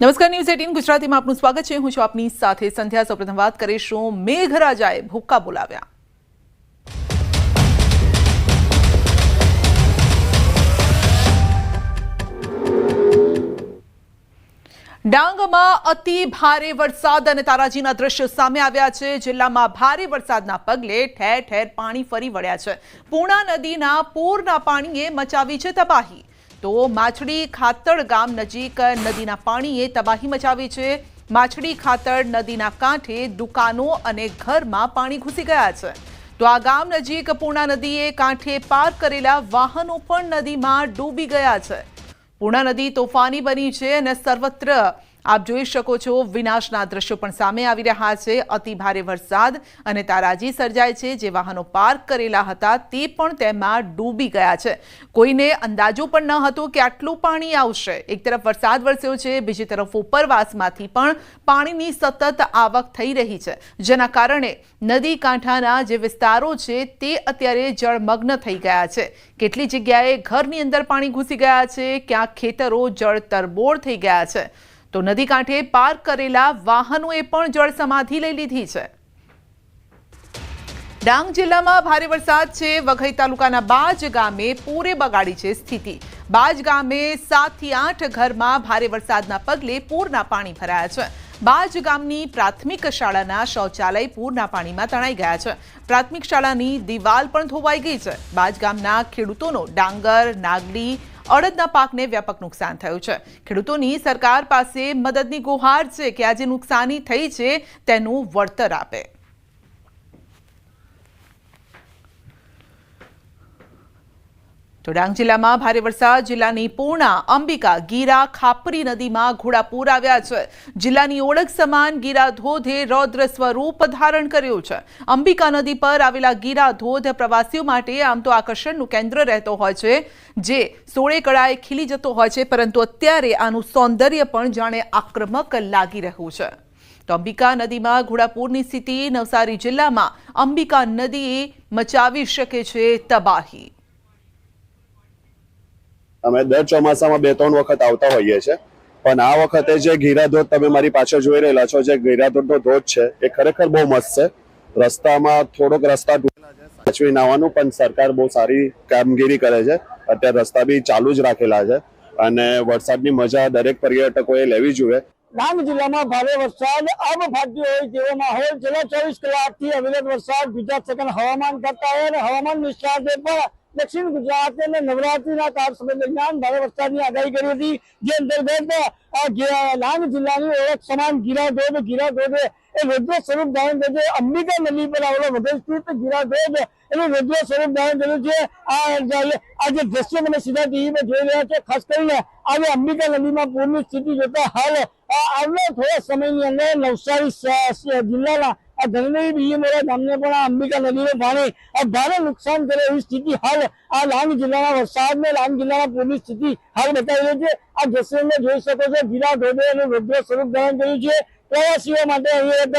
નમસ્કાર news eighteen ગુજરાતીમાં આપનું સ્વાગત છે. હું છું આપની સાથે સંધ્યા. સૌપ્રથમ વાત કરીશું મેઘરાજાએ ભૂક્કા બોલાવ્યા. ડાંગમાં અતિ ભારે વરસાદ અને તારાજીના દ્રશ્યો સામે આવ્યા છે. જિલ્લામાં ભારે વરસાદના પગલે ઠેર ઠેર પાણી ફરી વળ્યા છે. પૂર્ણા નદીના પૂરના પાણીએ મચાવી છે તબાહી. તો માછડી ખાતર ગામ નજીક નદીના પાણીએ તબાહી મચાવી છે. માછડી ખાતર નદીના કાંઠે દુકાનો અને ઘરમાં પાણી ઘૂસી ગયા છે. તો આ ગામ નજીક પૂર્ણા નદીએ કાંઠે પાર્ક કરેલા વાહનો પણ નદીમાં ડૂબી ગયા છે. પૂર્ણા નદી તોફાની બની છે અને સર્વત્ર આપ જોઈ શકો છો, વિનાશના દ્રશ્યો પણ સામે આવી રહ્યા છે. અતિ ભારે વરસાદ અને તારાજી સર્જાય છે. જે વાહનો પાર્ક કરેલા હતા, તે પણ તેમાં ડૂબી ગયા છે. કોઈને અંદાજો પણ ન હતો કે આટલું પાણી આવશે. એક તરફ વરસાદ વરસ્યો છે, બીજી તરફ ઉપરવાસમાંથી પણ પાણીની સતત આવક થઈ રહી છે. જેના કારણે નદી કાંઠાના જે વિસ્તારો છે, તે અત્યારે જળમગ્ન થઈ ગયા છે. કેટલી જગ્યાએ ઘરની અંદર પાણી ઘૂસી ગયા છે, ક્યાંક ખેતરો જળ તરબોળ થઈ ગયા છે. તો નદી કાંઠે પાર્ક કરેલા વાહનોએ પણ જળ સમાધિ લઈ લીધી છે. ડાંગ જિલ્લામાં ભારે વરસાદ છે. વઘઈ તાલુકાના બાજ ગામે પૂરે બગાડી છે સ્થિતિ. બાજ ગામે સાતથી આઠ ઘરમાં ભારે વરસાદના પગલે પૂરના પાણી ભરાયા છે. બાજ ગામની પ્રાથમિક શાળાના શૌચાલય પૂરના પાણીમાં તણાઈ ગયા છે. પ્રાથમિક શાળાની દિવાલ પણ ધોવાઈ ગઈ છે. બાજ ગામના ખેડૂતોનો ડાંગર, નાગલી અડદના પાકને વ્યાપક નુકસાન થયું છે. ખેડૂતોની સરકાર પાસે મદદની ગુહાર છે કે આજે નુકસાની થઈ છે તેનું વળતર આપે. તો ડાંગ જિલ્લામાં ભારે વરસાદ. જિલ્લાની પૂર્ણા, અંબિકા, ગીરા, ખાપરી નદીમાં ઘોડાપૂર આવ્યા છે. જિલ્લાની ઓળખ સમાન ગીરા ધોધે રૌદ્ર સ્વરૂપ ધારણ કર્યું છે. અંબિકા નદી પર આવેલા ગીરા ધોધ પ્રવાસીઓ માટે આમ તો આકર્ષણનું કેન્દ્ર રહેતો હોય છે. જે સોળે કળાએ ખીલી જતો હોય છે, પરંતુ અત્યારે આનું સૌંદર્ય પણ જાણે આક્રમક લાગી રહ્યું છે. તો અંબિકા નદીમાં ઘોડાપૂરની સ્થિતિ નવસારી જિલ્લામાં અંબિકા નદી મચાવી શકે છે તબાહી. અમે દર ચોમાસામાં બે, ત્રણ વખત આવતા હોઈએ છીએ. પણ આ વખતે જે ગીરાધોધ તમે મારી પાછળ જોઈ રહેલા છો, જે ગીરાધોધનો ધોધ છે, એ ખરેખર બહુ મસ્ત છે. રસ્તામાં થોડોક રસ્તા સાચવી નાવાનું, પણ સરકાર બહુ સારી કામગીરી કરે છે. અત્યારે રસ્તા બી ચાલુ જ રાખેલા છે. અને વરસાદની મજા દરેક પર્યટકોએ લેવી જોઈએ. ડાંગ જિલ્લામાં ભારે વરસાદ આબ ફાટ્યો હોય તેવો માહોલ છેલ્લા ચોવીસ કલાકથી અવિરત વરસાદ. ગુજરાત સેકન્ડ હવામાન કરતા અને હવામાન નિષ્ણાતે પણ દક્ષિણ ગુજરાત અને નવરાત્રીના કાળ સમય દરમિયાન ભારે વરસાદની આગાહી કરી હતી. જે અંતર્ગત ડાંગ જિલ્લાની ઓળખ સમાન ગીરા ધોધ ગીરા ધોધ એ રુદ્ર સ્વરૂપ ધારણ કર્યું છે. અંબિકા નદી પર આવેલો વધુ ગીરાધોધ એનું રુદ્ર સ્વરૂપ ધારણ કર્યું છે. આ જે- દ્રશ્ય તમે સીધા ટીવી પર જોઈ રહ્યા છો, ખાસ કરીને આજે અંબિકા નદીમાં પૂરની સ્થિતિ જોતા હાલ આવનાર થોડા સમયની અંદર નવસારી જિલ્લાના આ ધનની બીજીમોરા ગામને પણ આ અંબિકા નદીનું પાણી આ ભારે નુકસાન કરે એવી સ્થિતિ હાલ આ ડાંગ જિલ્લાના વરસાદ ને ડાંગ જિલ્લાના પૂરની સ્થિતિ હાલ બતાવી રહી છે. આ દ્રશ્યને જોઈ શકો છો. ગીરા ધોધો અને રુદ્ર સ્વરૂપ ધારણ કર્યું છે. પ્રવાસીઓ માટે અહીં એક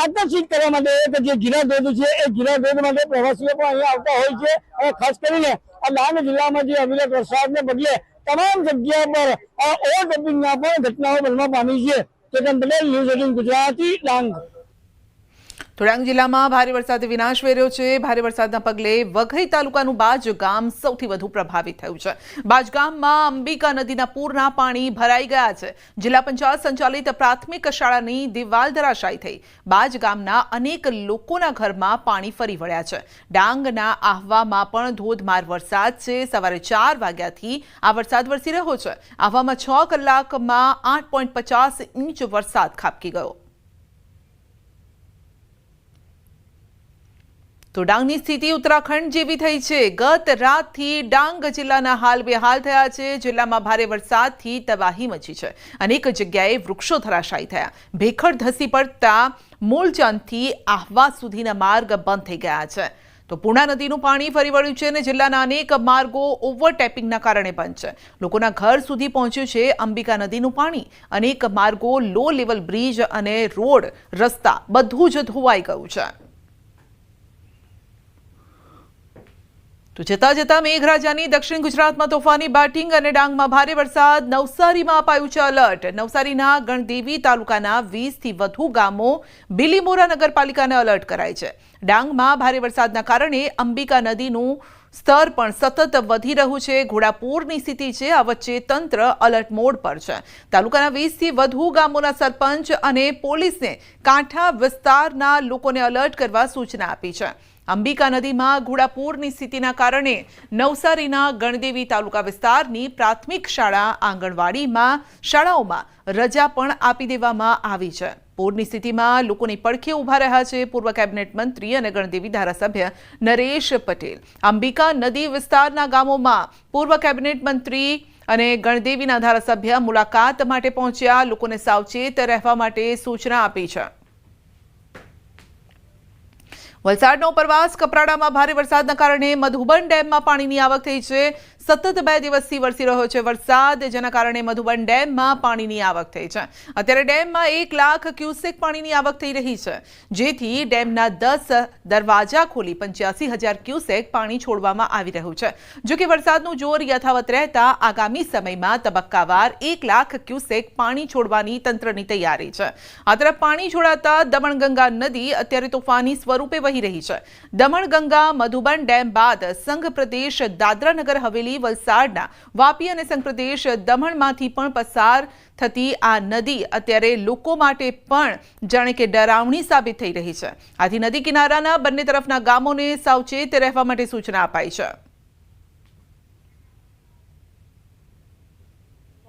આકર્ષિત કરવા માટે એક જે ગીરા ધોધ છે, એ ગીરા ધોધ માટે પ્રવાસીઓ પણ અહીંયા આવતા હોય છે. અને ખાસ કરીને આ ડાંગ જિલ્લામાં જે અવિરત વરસાદને પગલે તમામ જગ્યા પર ઓવર ડમ્પિંગના પણ ઘટનાઓ બનવા પામી છે. Chetan Patel news eighteen Gujarati Dang. તો ડાંગ જિલ્લામાં ભારે વરસાદે વિનાશ વેર્યો છે. ભારે વરસાદના પગલે વઘઈ તાલુકાનું બાજ ગામ સૌથી વધુ પ્રભાવિત થયું છે. બાજ ગામમાં અંબિકા નદીના પૂરના પાણી ભરાઈ ગયા છે. જિલ્લા પંચાયત સંચાલિત પ્રાથમિક શાળાની દિવાલ ધરાશાયી થઈ. બાજ ગામના અનેક લોકોના ઘરમાં પાણી ફરી વળ્યા છે. ડાંગના આહવામાં પણ ધોધમાર વરસાદ છે. સવારે ચાર વાગ્યાથી આ વરસાદ વરસી રહ્યો છે. આહવામાં છ કલાકમાં આઠ ઇંચ વરસાદ ખાબકી ગયો. તો ડાંગની સ્થિતિ ઉત્તરાખંડ જેવી થઈ છે. ગત રાતથી ડાંગ જિલ્લાના હાલ બેહાલ થયા છે. જિલ્લામાં ભારે વરસાદથી તબાહી મચી છે અનેક જગ્યાએ વૃક્ષો ધરાશાયી થયા. ભેખડ ધસી પડતા મૂળચાંદથી આહવા સુધીના માર્ગ બંધ થઈ ગયા છે. તો પૂર્ણા નદીનું પાણી ફરી વળ્યું છે અને જિલ્લાના અનેક માર્ગો ઓવરટેપિંગના કારણે બંધ છે. લોકોના ઘર સુધી પહોંચ્યું છે અંબિકા નદીનું પાણી. અનેક માર્ગો લો લેવલ બ્રિજ અને રોડ, રસ્તા બધું જ ધોવાઈ ગયું છે. તો જતા જતા મેઘરાજાની દક્ષિણ ગુજરાતમાં તોફાની બેટિંગ અને ડાંગમાં ભારે વરસાદ. નવસારીમાં અપાયું છે અલર્ટ નવસારીના ગણદેવી તાલુકાના વીસથી વધુ ગામો બિલીમોરા નગરપાલિકાને અલર્ટ કરાય છે. ડાંગમાં ભારે વરસાદના કારણે અંબિકા નદીનું સ્તર પણ સતત વધી રહ્યું છે. ઘોડાપૂરની સ્થિતિ છે. આ વચ્ચે તંત્ર અલર્ટ મોડ પર છે. તાલુકાના વીસથી વધુ ગામોના સરપંચ અને પોલીસને કાંઠા વિસ્તારના લોકોને અલર્ટ કરવા સૂચના આપી છે. અંબિકા નદીમાં ઘોડાપૂરની સ્થિતિના કારણે નવસારીના ગણદેવી તાલુકા વિસ્તારની પ્રાથમિક શાળા આંગણવાડીમાં શાળાઓમાં રજા પણ આપી દેવામાં આવી છે. પૂરની સ્થિતિમાં લોકોની પડખે ઊભા રહ્યા છે પૂર્વ કેબિનેટ મંત્રી અને ગણદેવી ધારાસભ્ય નરેશ પટેલ. અંબિકા નદી વિસ્તારના ગામોમાં પૂર્વ કેબિનેટ મંત્રી અને ગણદેવીના ધારાસભ્ય મુલાકાત માટે પહોંચ્યા. લોકોને સાવચેત રહેવા માટે સૂચના આપી છે. વલસાડનો ઉપરવાસ કપરાડામાં ભારે વરસાદના કારણે મધુબન ડેમમાં પાણીની આવક થઈ છે. સતત બે દિવસથી વરસી રહ્યો છે વરસાદ, જેના કારણે મધુબન ડેમમાં પાણીની આવક થઈ છે. અત્યારે ડેમમાં એક લાખ ક્યુસેક પાણીની આવક થઈ રહી છે. જેથી ડેમના દસ દરવાજા ખોલી પંચ્યાસી હજાર ક્યુસેક પાણી છોડવામાં આવી રહ્યું છે. જો કે વરસાદનું જોર યથાવત રહેતા આગામી સમયમાં તબક્કાવાર એક લાખ ક્યુસેક પાણી છોડવાની તંત્રની તૈયારી છે. આ તરફ પાણી છોડાતા દમણગંગા નદી અત્યારે તોફાની સ્વરૂપે વહી રહી છે. દમણગંગા મધુબન ડેમ બાદ સંઘ પ્રદેશ દાદરાનગર હવેલી વલસાડના વાપી અને સંઘપ્રદેશ દમણમાંથી પણ પસાર થતી આ નદી અત્યારે લોકો માટે પણ જાણે કે ડરાવણી સાબિત થઈ રહી છે. આથી નદી કિનારાના બંને તરફના ગામોને સાવચેત રહેવા માટે સૂચના અપાઈ છે.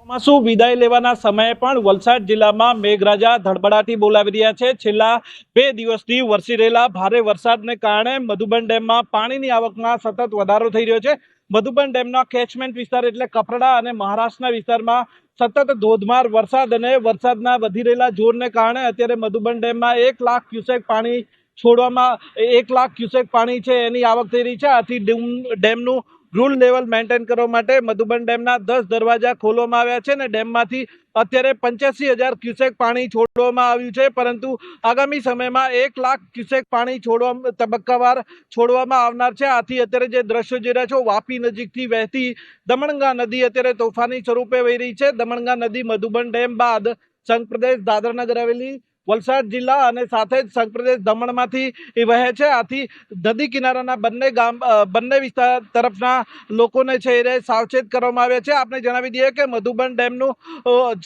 ચોમાસુ વિદાય લેવાના સમયે પણ વલસાડ જિલ્લામાં મેઘરાજા ધડબડાટી બોલાવી રહ્યા છે. છેલ્લા બે દિવસથી વરસી રહેલા ભારે વરસાદને કારણે મધુબન ડેમમાં પાણીની આવકમાં સતત વધારો થઈ રહ્યો છે. મધુબન ડેમના કેચમેન્ટ વિસ્તાર એટલે કપરડા અને મહારાષ્ટ્રના વિસ્તારમાં સતત ધોધમાર વરસાદ અને વરસાદના વધી રહેલા જોરને કારણે અત્યારે મધુબન ડેમમાં એક લાખ ક્યુસેક પાણી છોડવામાં, એક લાખ ક્યુસેક પાણી છે એની આવક થઈ રહી છે. આથી ડેમ- ડેમનું રૂલ લેવલ મેન્ટેન કરવા માટે મધુબન ડેમના દસ દરવાજા ખોલવામાં આવ્યા છે અને ડેમમાંથી અત્યારે પંચ્યાસી હજાર ક્યુસેક પાણી છોડવામાં આવ્યું છે. પરંતુ આગામી સમયમાં એક લાખ ક્યુસેક પાણી છોડવા, તબક્કાવાર છોડવામાં આવનાર છે. આથી અત્યારે જે દ્રશ્યો જોઈ રહ્યા છો, વાપી નજીકથી વહેતી દમણગા નદી અત્યારે તોફાની સ્વરૂપે વહી રહી છે. દમણગા નદી મધુબન ડેમ બાદ સંઘ પ્રદેશ દાદરાનગર હવેલી વલસાડ જિલ્લા અને સાથે જ સંઘપ્રદેશ દમણમાંથી વહે છે. આથી નદી કિનારાના બંને ગામ બંને વિસ્તાર તરફના લોકોને છે એને સાવચેત કરવામાં આવ્યા છે. આપણે જણાવી દઈએ કે મધુબન ડેમનું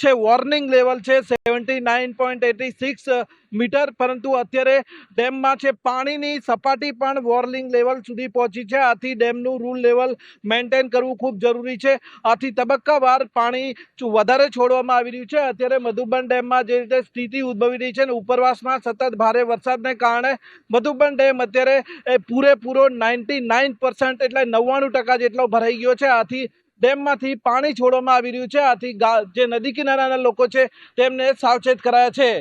છે વોર્નિંગ લેવલ છે. Seventy nine point eighty six metre, પરંતુ અત્યારે ડેમમાં છે પાણીની સપાટી પણ વોર્લિંગ લેવલ સુધી પહોંચી છે. આથી ડેમનું રૂલ લેવલ મેન્ટેન કરવું ખૂબ જરૂરી છે. આથી તબક્કાવાર પાણી વધારે છોડવામાં આવી રહ્યું છે. અત્યારે મધુબન ડેમમાં જે રીતે સ્થિતિ ઉદ્ભવી રહી છે ને, ઉપરવાસમાં સતત ભારે વરસાદને કારણે મધુબન ડેમ અત્યારે એ પૂરેપૂરો નાઇન્ટી નાઇન પર્સન્ટ એટલે નવ્વાણું ટકા જેટલો ભરાઈ ગયો છે. આથી ડેમમાંથી પાણી છોડવામાં આવી રહ્યું છે. આથી જે નદી કિનારાના લોકો છે, તેમને સાવચેત કરાયા છે.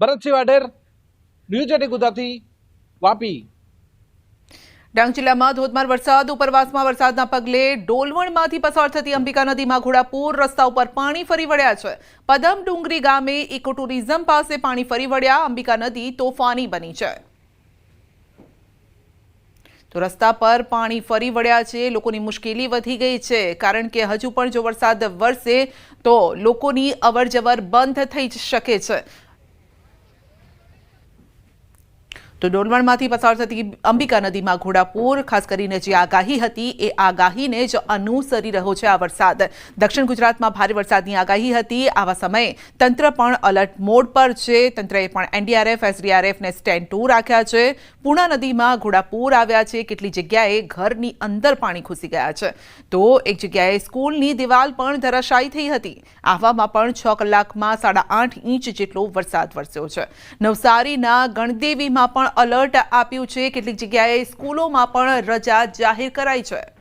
Bharatsinh Vadher, news eighteen Gujarati, Vapi. Dang જિલ્લામાં ધોધમાર વરસાદ, ઉપરવાસમાં વરસાદના પગલે ડોલવણમાંથી પસાર થતી અંબિકા નદીમાં ઘોડાપુર રસ્તા ઉપર પાણી ફરી વળ્યા છે. પદમ ડુંગરી ગામે ઇકો ટુરિઝમ પાસે પાણી ફરી વળ્યા, અંબિકા નદી તોફાની બની છે. તો રસ્તા પર પાણી ફરી વળ્યા છે, લોકોની મુશ્કેલી વધી ગઈ છે, કારણ કે હજુ પણ જો વરસાદ વરસે તો લોકોની અવરજવર બંધ થઈ શકે છે. તો ડોલવણમાંથી પસાર થતી અંબિકા નદીમાં ઘોડાપુર, ખાસ કરીને જે આગાહી હતી, એ આગાહીને જ અનુસરી રહ્યો છે આ વરસાદ. દક્ષિણ ગુજરાતમાં ભારે વરસાદની આગાહી હતી. આવા સમયે તંત્ર પણ અલર્ટ મોડ પર છે. તંત્રએ પણ એનડીઆરએફ એસડીઆરએફને સ્ટેન્ડ ટુ રાખ્યા છે. પૂર્ણા નદીમાં ઘોડાપુર આવ્યા છે. કેટલી જગ્યાએ ઘરની અંદર પાણી ઘૂસી ગયા છે. તો એક જગ્યાએ સ્કૂલની દિવાલ પણ ધરાશાયી થઈ હતી. આવામાં પણ છ કલાકમાં સાડા આઠ ઇંચ જેટલો વરસાદ વરસ્યો છે. નવસારીના ગણદેવીમાં પણ અલર્ટ આપ્યું છે. કેટલીક જગ્યાએ સ્કૂલોમાં પણ રજા જાહેર કરાઈ છે.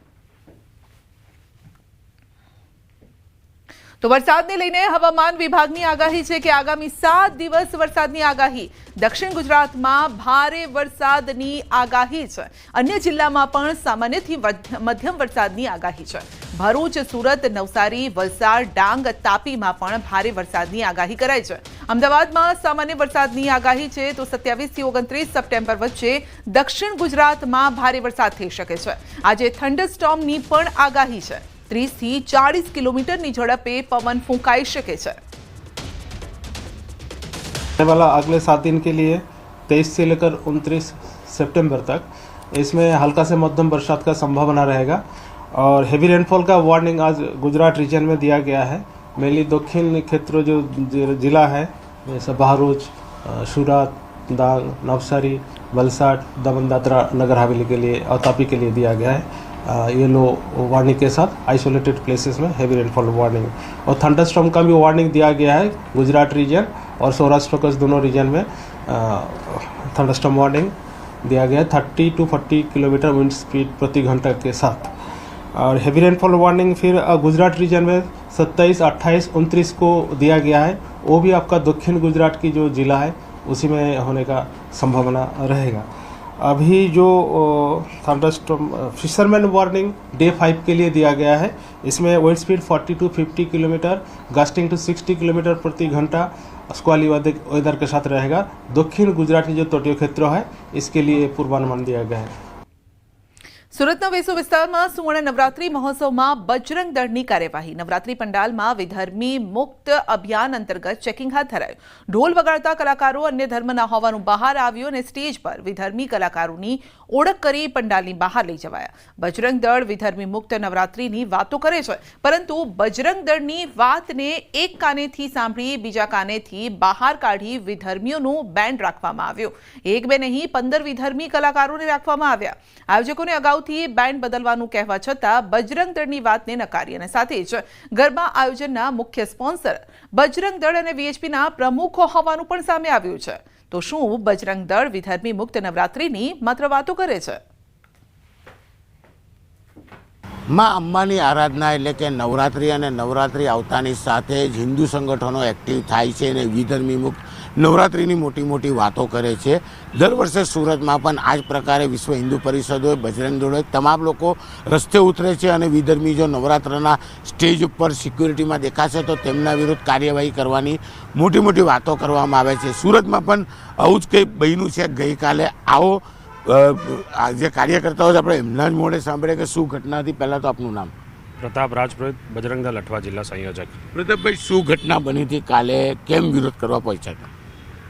તો વરસાદને લઈને હવામાન વિભાગની આગાહી છે કે આગામી સાત દિવસ વરસાદની આગાહી. દક્ષિણ ગુજરાતમાં ભારે વરસાદની આગાહી છે. અન્ય જિલ્લામાં પણ સામાન્યથી મધ્યમ વરસાદની આગાહી છે. ભરૂચ, સુરત, નવસારી, વલસાડ, ડાંગ, તાપીમાં પણ ભારે વરસાદની આગાહી કરાઈ છે. અમદાવાદમાં સામાન્ય વરસાદની આગાહી છે તો સત્યાવીસથી ઓગણત્રીસ સપ્ટેમ્બર વચ્ચે દક્ષિણ ગુજરાતમાં ભારે વરસાદ થઈ શકે છે. આજે થંડરસ્ટોમની પણ આગાહી છે. ત્રીસ થી ચાળીસ કિલોમીટરની ઝડપે પવન ફૂંકાઈ શકે છે आने वाला अगले सात दिन के लिए तेईस से लेकर उनतीस सितंबर तक इसमें हल्का से मध्यम बरसात का संभावना रहेगा और हेवी रेनफॉल का वार्निंग आज गुजरात रीजन में दिया गया है मेनली दक्षिण क्षेत्र जो जि- जिला है जैसे बहरोच अ, सूरत दाग नवसारी वलसाड दमन दादरा नगर हवेली के लिए और तापी के लिए दिया गया है ये लो वार्निंग के साथ आइसोलेटेड प्लेसेस में हैवी रेनफॉल वार्निंग और थंडरस्टॉर्म का भी वार्निंग दिया गया है गुजरात रीजन और सौराष्ट्र के दोनों रीजन में थंडरस्टॉर्म वार्निंग दिया गया है। Thirty to forty kilometre wind speed प्रति घंटा के साथ। और हैवी रेनफॉल वार्निंग फिर गुजरात रीजन में 27, 28, 29 को दिया गया है। वो भी आपका दक्षिण गुजरात की जो ज़िला है उसी में होने का संभावना रहेगा। अभी जो thunderstorm fisherman warning day five के लिए दिया गया है। इसमें wet speed 40 to 50 kilometre gusting to 60 kilometre प्रति घंटा स्क्वाली वेदर के साथ रहेगा। दक्षिण गुजरात के जो तटीय क्षेत्र है, इसके लिए पूर्वानुमान दिया गया है। સુરતના વેસુ વિસ્તારમાં સુવર્ણ નવરાત્રી મહોત્સવમાં બજરંગ દળની કાર્યવાહી. નવરાત્રી પંડાલમાં વિધર્મી મુક્ત અભિયાન અંતર્ગત ચેકિંગ હાથ ધરાયું. ઢોલ વગાડતા કલાકારો અન્ય ધર્મના હોવાનું બહાર આવ્યું અને સ્ટેજ પર વિધર્મી કલાકારોની ઓળખ કરી પંડાલની બહાર લઈ જવાયા. બજરંગ દળ વિધર્મી મુક્ત નવરાત્રીની વાતો કરે છે, પરંતુ બજરંગ દળની વાતને એક કાનેથી સાંભળી બીજા કાનેથી બહાર કાઢી વિધર્મીઓનું બેન્ડ રાખવામાં આવ્યું. એક બે નહીં પંદર વિધર્મી કલાકારોને રાખવામાં આવ્યા. આયોજકોને અગાઉથી બેન્ડ બદલવાનું કહેવા છતાં બજરંગ દળની વાતને નકારી અને સાથે જ ગરબા આયોજનના મુખ્ય સ્પોન્સર બજરંગ દળ અને વીએચપીના પ્રમુખો હોવાનું પણ સામે આવ્યું છે. તો શું બજરંગ દળ વિધર્મી મુક્ત નવરાત્રીની માત્ર વાતો કરે છે? માં અંબાની આરાધના એટલે કે નવરાત્રિ અને નવરાત્રિ આવતાની સાથે જ હિન્દુ સંગઠનો એક્ટિવ થાય છે અને વિધર્મી મુક્ત નવરાત્રિની મોટી મોટી વાતો કરે છે. દર વર્ષે સુરતમાં પણ આ જ પ્રકારે વિશ્વ હિન્દુ પરિષદ હોય બજરંગ દળ હોય તમામ લોકો રસ્તે ઉતરે છે અને વિધર્મી જો નવરાત્રના સ્ટેજ ઉપર સિક્યુરિટીમાં દેખાશે તો તેમના વિરુદ્ધ કાર્યવાહી કરવાની મોટી મોટી વાતો કરવામાં આવે છે. સુરતમાં પણ આવું જ કંઈ બન્યું છે. ગઈકાલે આવો જે કાર્યકર્તાઓ છે આપણે એમના જ મોડે સાંભળે કે શું ઘટના હતી પહેલાં તો આપનું નામ? પ્રતાપ રાજપુરોહિત બજરંગદળ અઠવા જિલ્લા સંયોજક. પ્રતાપભાઈ શું ઘટના બની હતી? કાલે કેમ વિરોધ કરવા પહોંચ્યા હતા?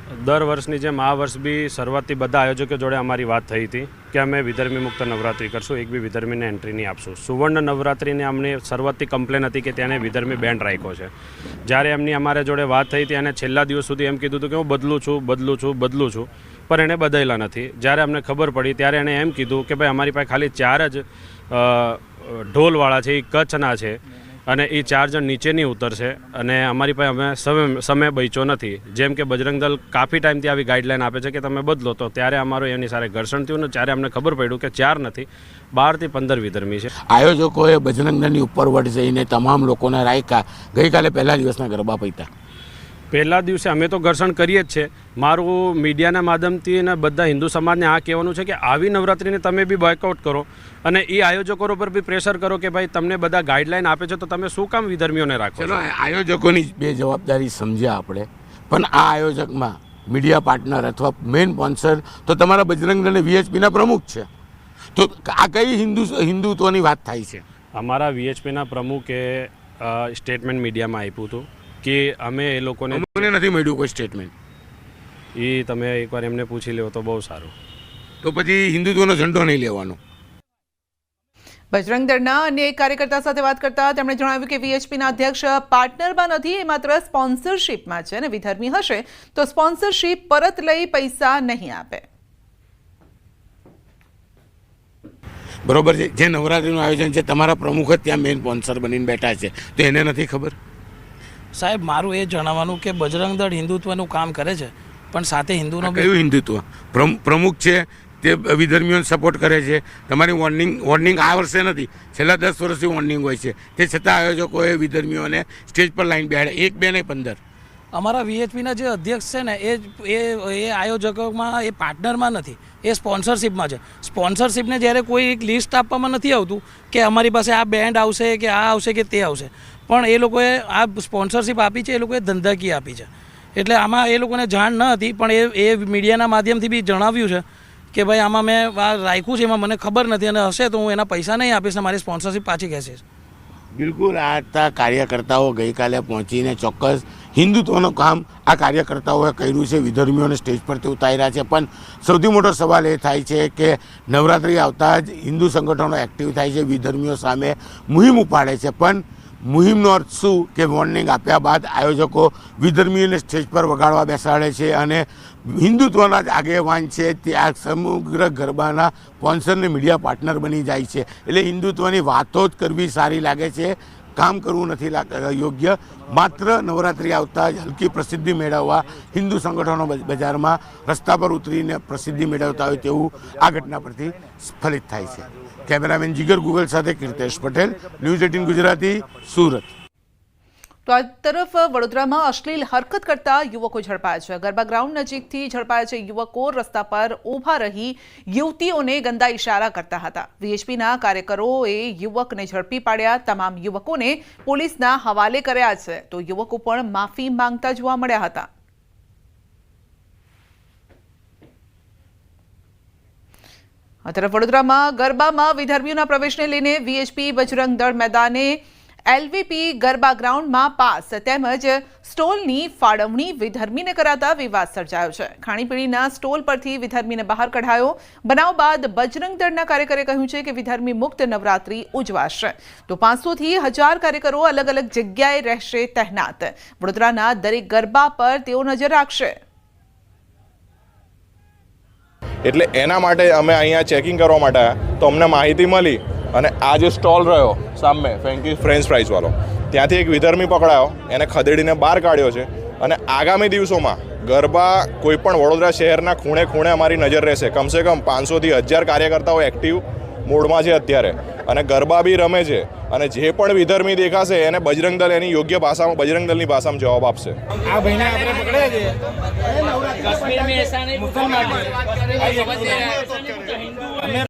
દર વર્ષની જેમ આ વર્ષ બી શરૂઆતથી બધા આયોજકો જોડે અમારી વાત થઈ હતી કે અમે વિધર્મી મુક્ત નવરાત્રી કરશું, એક બી વિધર્મીને એન્ટ્રી નહીં આપશું. સુવર્ણ નવરાત્રિને અમને શરૂઆતથી કમ્પ્લેન હતી કે તેને વિધર્મી બેન્ડ રાખ્યો છે. જ્યારે એમની અમારે જોડે વાત થઈ હતી અને છેલ્લા દિવસ સુધી એમ કીધું હતું કે હું બદલું છું બદલું છું બદલું છું, પણ એણે બદલેલા નથી. જ્યારે અમને ખબર પડી, ત્યારે એણે એમ કીધું કે ભાઈ અમારી પાસે ખાલી ચાર જ ઢોલવાળા છે એ કચ્છના છે. અને એ ચાર જણ નીચે નહીં ઉતરશે અને અમારી પાસે અમે સમય સમય બચ્યો નથી. જેમ કે બજરંગ દળ કાફી ટાઈમથી આવી ગાઈડલાઈન આપે છે કે તમે બદલો તો ત્યારે અમારું એની સાથે ઘર્ષણ થયું ને ત્યારે અમને ખબર પડ્યું કે ચાર નથી, બારથી પંદર વિધર્મી છે. આયોજકોએ બજરંગ દળની ઉપર વટ જઈને તમામ લોકોને રાખ્યા ગઈકાલે પહેલા દિવસના ગરબા પૈતા. પહેલા દિવસે અમે તો ઘર્ષણ કરીએ જ છે. મારું મીડિયાના માધ્યમથી અને બધા હિન્દુ સમાજને આ કહેવાનું છે કે આવી નવરાત્રિને તમે બી બોયકઆઉટ કરો અને એ આયોજકો પર બી પ્રેશર કરો કે ભાઈ તમને બધા ગાઈડલાઈન આપે છે તો તમે શું કામ વિધર્મીઓને રાખો ચલો આયોજકોની બે જવાબદારી સમજ્યા આપણે. પણ આ આયોજકમાં મીડિયા પાર્ટનર અથવા મેઇન સ્પોન્સર તો તમારા બજરંગ અને વીએચપીના પ્રમુખ છે. તો આ કઈ હિન્દુ હિન્દુત્વની વાત થાય છે? અમારા વીએચપીના પ્રમુખે સ્ટેટમેન્ટ મીડિયામાં આપ્યું હતું. કે અમે એ લોકોને મને નથી મળ્યું કોઈ સ્ટેટમેન્ટ એ તમે એકવાર એમને પૂછી લો તો બહુ સારું. તો પછી હિન્દુત્વનો ઝંડો નહીં લેવાનો. બજરંગ દળના અન્ય એક કાર્યકર્તા સાથે વાત કરતા તેમણે જણાવ્યું કે વીએચપીના અધ્યક્ષ પાર્ટનરમાં નથી એ માત્ર સ્પોન્સરશિપમાં છે અને વિધર્મી હશે તો સ્પોન્સરશિપ પરત લઈ પૈસા નહીં આપે. બરોબર છે. જે નવરાત્રીનું આયોજન છે તમારા પ્રમુખ જ ત્યાં મેઇન સ્પોન્સર બનીને બેઠા છે. તો એને નથી ખબર? સાહેબ મારું એ જણાવવાનું કે બજરંગ દળ હિન્દુત્વનું કામ કરે છે પણ સાથે હિન્દુનો કયું હિન્દુત્વ? પ્રમ- પ્રમુખ છે તે વિધર્મીઓને સપોર્ટ કરે છે. તમારી વોર્નિંગ વોર્નિંગ આ વર્ષે નથી છેલ્લા દસ વર્ષથી વોર્નિંગ હોય છે. તે છતાં આયોજકોએ વિધર્મીઓને સ્ટેજ પર લાઈન બેહાડે એક બે ને પંદર. અમારા વીએચપીના જે અધ્યક્ષ છે ને એ એ એ આયોજકોમાં એ પાર્ટનરમાં નથી એ સ્પોન્સરશિપમાં છે. સ્પોન્સરશિપને જ્યારે કોઈ એક લિસ્ટ આપવામાં નથી આવતું કે અમારી પાસે આ બેન્ડ આવશે કે આ આવશે કે તે આવશે પણ એ લોકોએ આ સ્પોન્સરશિપ આપી છે, એ લોકોએ ધંધાકીય આપી છે. એટલે આમાં એ લોકોને જાણ ન હતી, પણ એ એ મીડિયાના માધ્યમથી બી જણાવ્યું છે કે ભાઈ આમાં મેં આ રાખ્યું છે, એમાં મને ખબર નથી અને હશે તો હું એના પૈસા નહીં આપીશ ને મારી સ્પોન્સરશિપ પાછી ખેંચીશ બિલકુલ, આ કાર્યકર્તાઓ ગઈકાલે પહોંચીને ચોક્કસ હિન્દુત્વનું કામ આ કાર્યકર્તાઓએ કર્યું છે, વિધર્મીઓને સ્ટેજ પરથી ઉતાર્યા છે. પણ સૌથી મોટો સવાલ એ થાય છે કે નવરાત્રિ આવતા જ હિન્દુ સંગઠનો એક્ટિવ થાય છે, વિધર્મીઓ સામે મુહિમ ઉપાડે છે. પણ મુહિમનો અર્થ શું કે વોર્નિંગ આપ્યા બાદ આયોજકો વિધર્મીઓને સ્ટેજ પર વગાડવા બેસાડે છે અને હિન્દુત્વના જ આગેવાન છે તે આ સમગ્ર ગરબાના સ્પોન્સરને મીડિયા પાર્ટનર બની જાય છે. એટલે હિન્દુત્વની વાતો જ કરવી સારી લાગે છે. કામ કરવું નથી યોગ્ય. માત્ર નવરાત્રિ આવતા જ હલકી પ્રસિદ્ધિ મેળવવા હિન્દુ સંગઠનો બજ- બજારમાં રસ્તા પર ઉતરીને પ્રસિદ્ધિ મેળવતા હોય તેવું આ ઘટના પરથી સ્ફલિત થાય છે. કેમેરામેન જીગર ગુગલ સાથે કીર્તેશ પટેલ, ન્યૂઝ એટીન ગુજરાતી, સુરત. તો આ તરફ વડોદરામાં અશ્લીલ હરકત કરતા યુવકો ઝડપાયા છે. ગરબા ગ્રાઉન્ડ નજીકથી ઝડપાયા છે યુવકો. રસ્તા પર ઊભા રહી યુવતીઓને ગંદા ઇશારા કરતા હતા. વીએચપીના કાર્યકરોએ યુવકને ઝડપી પાડ્યા. તમામ યુવકોને પોલીસના હવાલે કર્યા છે. તો યુવકો પણ માફી માંગતા જોવા મળ્યા હતા. આ તરફ વડોદરામાં ગરબામાં વિધર્મીઓના પ્રવેશને લઈને વીએચપી બજરંગ દળ મેદાને એલવીપી ગરબા ગ્રાઉન્ડમાં પાસ તેમજ સ્ટોલની ફાળવણી વિધર્મીને કરાતા વિવાદ સર્જાયો છે. ખાણીપીણીના સ્ટોલ પરથી વિધર્મીને બહાર કઢાયો. બનાવ બાદ બજરંગ દળના કાર્યકરે કહ્યું છે કે વિધર્મી મુક્ત નવરાત્રી ઉજવાશે. તો પાંચસોથી હજાર કાર્યકરો અલગ અલગ જગ્યાએ રહેશે તહેનાત. વડોદરાના દરેક ગરબા પર તેઓ નજર રાખશે. એટલે એના માટે અમે અહીંયા ચેકિંગ કરવા માટે તો અમને માહિતી મળી અને આ જે સ્ટોલ રહ્યો સામે ફેન્કી ફ્રેન્ચ ફ્રાઈઝવાળો ત્યાંથી એક વિધર્મી પકડાયો. એને ખદેડીને બહાર કાઢ્યો છે. અને આગામી દિવસોમાં ગરબા કોઈપણ વડોદરા શહેરના ખૂણે ખૂણે અમારી નજર રહેશે. કમસે કમ પાંચસોથી હજાર કાર્યકર્તાઓ એક્ટિવ મોડમાં છે અત્યારે. અને ગરબા બી રમે છે. અને જે પણ વિધર્મી દેખાશે એને બજરંગ દળ એની યોગ્ય ભાષામાં બજરંગ દળની ભાષામાં જવાબ આપશે.